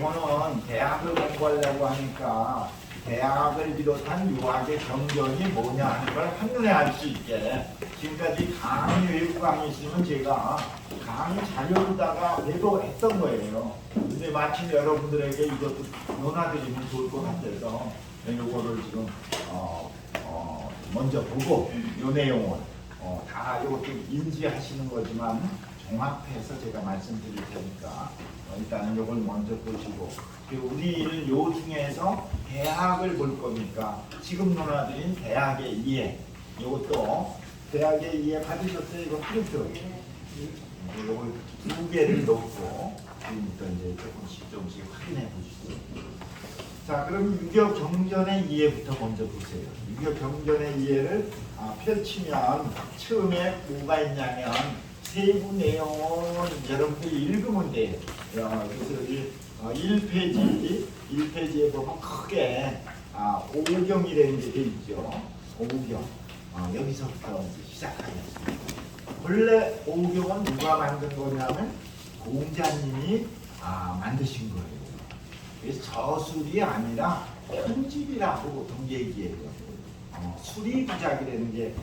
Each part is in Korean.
요거는 대학을 공부하려고 하니까 대학을 비롯한 유학의 경전이 뭐냐 하는 걸 한눈에 알 수 있게 지금까지 강의 외국 강의 있으면 제가 강의 자료로다가 배도했던 거예요. 근데 마침 여러분들에게 이것도 논하드리면 좋을 것 같아서 요거를 지금 어, 어, 먼저 보고 요 내용을 어, 다 이것도 인지하시는 거지만 종합해서 제가 말씀드릴 테니까 어, 일단은 이걸 먼저 보시고 우리는 요 중에서 대학을 볼 거니까 지금 논하드린 대학의 이해 이것도 대학의 이해 받으셨어요? 이거 프린트 이걸 두 개를 넣고 지금부터 이제 조금씩 조금씩 확인해 보시죠. 자, 그럼 유교 경전의 이해부터 먼저 보세요. 유교 경전의 이해를 아, 펼치면 처음에 뭐가 있냐면 세부 내용은 여러분들이 읽으면 돼요. 야, 그래서 여기 어, 1페이지, 1페이지에 보면 크게 아, 오경이라는 게돼 있죠. 오경. 어, 여기서부터 시작하겠습니다. 원래 오경은 누가 만든 거냐면 공자님이 아, 만드신 거예요. 그래서 저술이 아니라 편집이라고 보통 얘기해요. 어, 수리부작이라는 게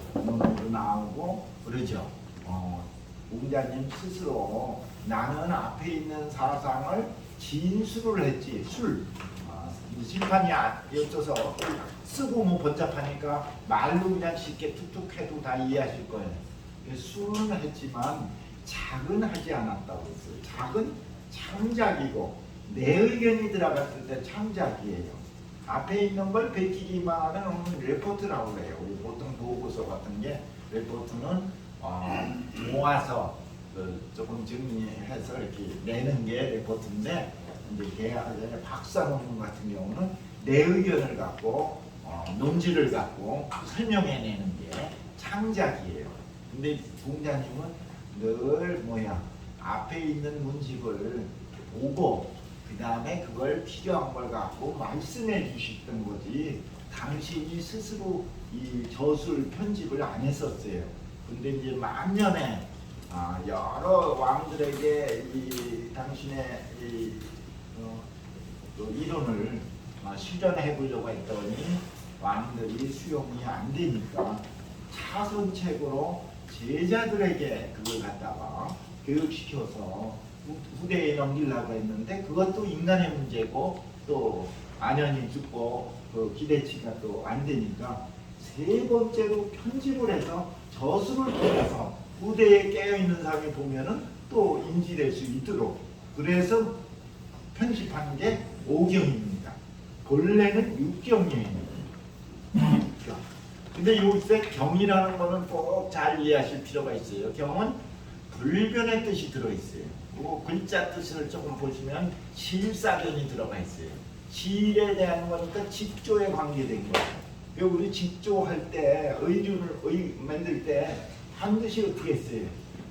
나오고 그러죠. 어, 공자님 스스로 나는 앞에 있는 사상을 진술을 했지 술. 어, 심판이 안- 없어서 쓰고 뭐 번잡하니까 말로 그냥 쉽게 툭툭 해도 다 이해하실 거예요. 술은 했지만 작은 하지 않았다고 했어요. 작은 창작이고 내 의견이 들어갔을 때 창작이에요. 앞에 있는 걸 베끼기만 하면 레포트라고 해요. 우리 보통 보고서 같은 게 레포트는 어, 모아서 그 조금 정리해서 이렇게 내는 게 레포트인데 이제 대학의 박사 논문 같은 경우는 내 의견을 갖고 어, 논지를 갖고 설명해내는 게 창작이에요. 근데 공자님은 늘 뭐야 앞에 있는 문집을 보고 그 다음에 그걸 필요한 걸 갖고 말씀해 주셨던 거지 당신이 스스로 이 저술 편집을 안 했었어요. 근데 이제 만년에 아, 여러 왕들에게 이 당신의 이 어, 그 이론을 어, 실현해 보려고 했더니 왕들이 수용이 안 되니까 차선책으로 제자들에게 그걸 갖다가 교육시켜서 후- 후대에 넘기려고 했는데 그것도 인간의 문제고 또 안연이 죽고 그 기대치가 또 안 되니까 세 번째로 편집을 해서 저술을 통해서 후대에 깨어있는 사람이 보면은 또 인지될 수 있도록 그래서 편집한 게 오경입니다. 본래는 육경이에요. 육경. 근데 요새 경이라는 거는 꼭 잘 이해하실 필요가 있어요. 경은 불변의 뜻이 들어있어요. 그 글자 뜻을 조금 보시면 실사변이 들어가 있어요. 실에 대한 거니까 직조에 관계된 거예요. 그 우리 직조할 때 의륜을 의, 만들 때 반드시 어떻게 했어요?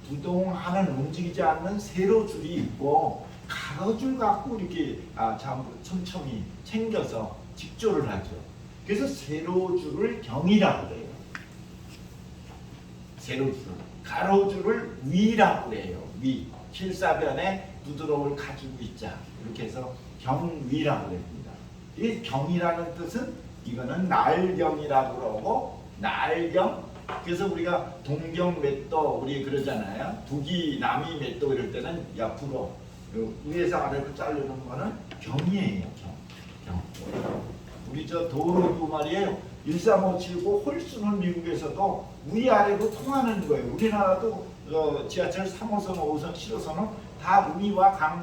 부동하는 움직이지 않는 세로 줄이 있고 가로줄 갖고 이렇게 아, 전부 촘촘히 챙겨서 직조를 하죠. 그래서 세로 줄을 경이라고 해요. 세로 줄. 가로 줄을 위라고 해요. 위. 실사변에 부드러움을 가지고 있자. 이렇게 해서 경위라고 합니다. 이 경이라는 뜻은 이거는 날경이라고 그러고 날경 그래서 우리가 동경 맷도 우리 그러잖아요. 북이 남이 맷도 이럴 때는 옆으로 요 위에서 아래로 자르는 거는 경이에요. 경. 경. 우리 저 도로도 말이에요. 1357고 홀수는 미국에서도 위아래로 통하는 거예요. 우리나라도 어, 지하철 3호선, 5호선, 7호선은 다 위와 강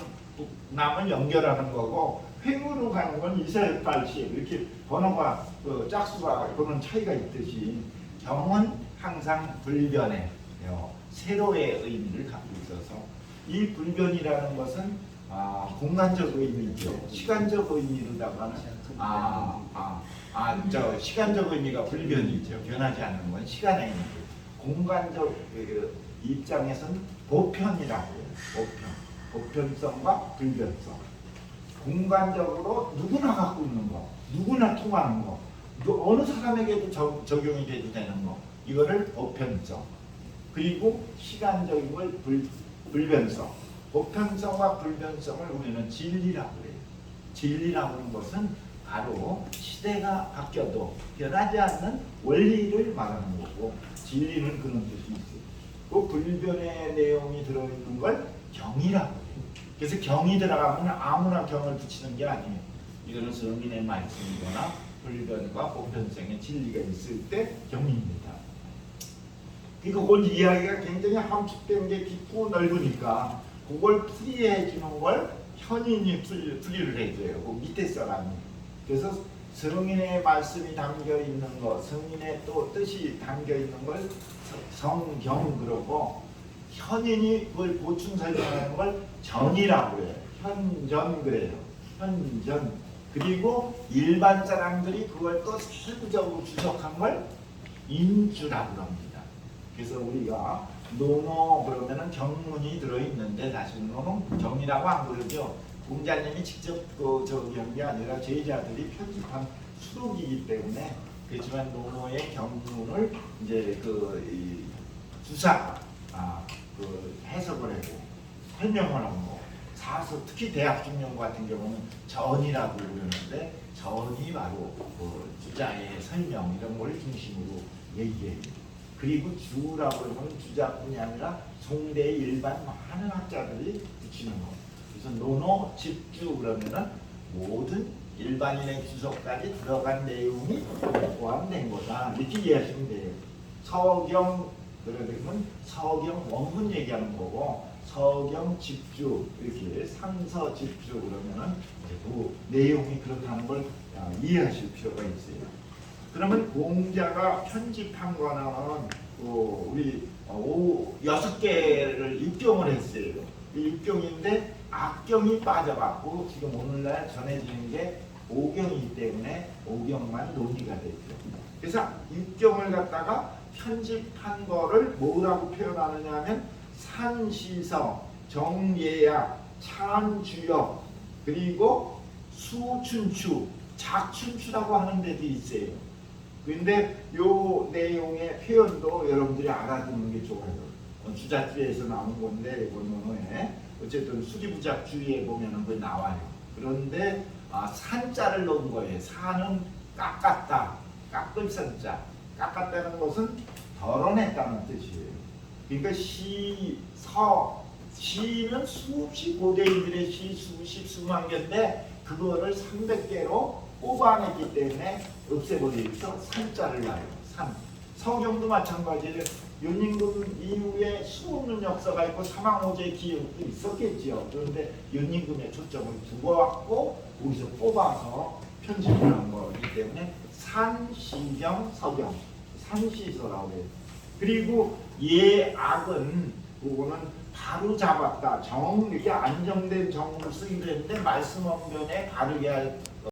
남을 연결하는 거고 횡으로 가는 건2480 이렇게 번호가 그 짝수가 그런 차이가 있듯이 경은 항상 불변의 어, 세로의 의미를 갖고 있어서 이 불변이라는 것은 아, 공간적 의미죠. 시간적 의미로다가는 아, 아, 아, 저 시간적 의미가 불변이죠. 변하지 않는 건 시간의 의미. 공간적 그, 입장에서는 보편이라고. 보편. 보편성과 불변성. 공간적으로 누구나 갖고 있는 거, 누구나 통하는 거, 또 어느 사람에게도 적, 적용이 돼도 되는 거. 이거를 보편성. 그리고 시간적인 걸 불, 불변성. 보편성과 불변성을 우리는 진리라고 해요. 진리라고 하는 것은 바로 시대가 바뀌어도 변하지 않는 원리를 말하는 거고 진리는 그런 뜻이 있어요. 그 불변의 내용이 들어있는 걸 경이라고 해요. 그래서 경이 들어가면 아무나 경을 붙이는 게 아니에요. 이거는 성인의 말씀이거나 불변과 보편성의 진리가 있을 때 경입니다. 그러니까 그 이야기가 굉장히 함축된 게 깊고 넓으니까 그걸 풀이해 주는 걸 현인이 풀, 풀이를 해줘요. 그 밑에 사람이. 그래서 성인의 말씀이 담겨 있는 것, 성인의 또 뜻이 담겨 있는 걸 성- 성경 그러고 현인이 그걸 보충 설명하는 걸 전이라고 해요. 현전 그래요. 현전. 그리고 일반 사람들이 그걸 또 세부적으로 주석한 걸 인주라고 합니다. 그래서 우리가 노노 그러면은 경문이 들어있는데 사실 노노 경이라고 안 그러죠. 공자님이 직접 그 저기 한 게 아니라 제자들이 편집한 수록이기 때문에 그렇지만 노노의 경문을 이제 그이 주사 아, 그 해석을 하고 설명을 하고 사서 특히 대학 중용 같은 경우는 전이라고 그러는데 전이 바로 그 주자의 설명 이런 걸 중심으로 얘기해요. 그리고 주라고 하면 주자뿐이 아니라 송대 일반 많은 학자들이 붙이는 거. 그래서 노노 집주 그러면은 모든 일반인의 주석까지 들어간 내용이 포함된 거다. 이렇게 이해하시면 돼요. 서경 그러면 서경 원문 얘기하는 거고 서경 집주 이렇게 상서 집주 그러면은 그 내용이 그렇다는 걸 아, 이해하실 필요가 있어요. 그러면 공자가 편집한 거는 어, 우리 어, 오, 여섯 개를 입경을 했어요. 이 입경인데 악경이 빠져갖고 지금 오늘날 전해지는 게 오경이기 때문에 오경만 논의가 됐죠. 그래서 입경을 갖다가 편집한 거를 뭐라고 표현하느냐 하면 산시성, 정예약, 찬주역, 그리고 수춘추, 작춘추라고 하는 데도 있어요. 근데 요 내용의 표현도 여러분들이 알아두는 게 좋아요. 어, 주자주에서 나온 건데 보면은 어쨌든 수리부작주에 보면은 그 나와요. 그런데 아, 산자를 넣은 거예요. 산은 깎았다, 깎을 산자. 깎았다는 것은 덜어냈다는 뜻이에요. 그러니까 시, 서, 시는 수없이 고대인들의 시 수십 수만 개인데 그거를 300개로 뽑아냈기 때문에 없애버리면서 산자를 놔요. 산. 성경도 마찬가지로 윤임금 이후에 수없는 역사가 있고 사망호제의 기억도 있었겠지요. 그런데 윤임금의 초점을 두어왔고 거기서 뽑아서 한 거기 때문에 서경 산시서라고 해요. 그리고 예악은 그거는 바로 잡았다. 정 이게 안정된 정을 쓰기로 했는데 말씀 언변에 바르게 할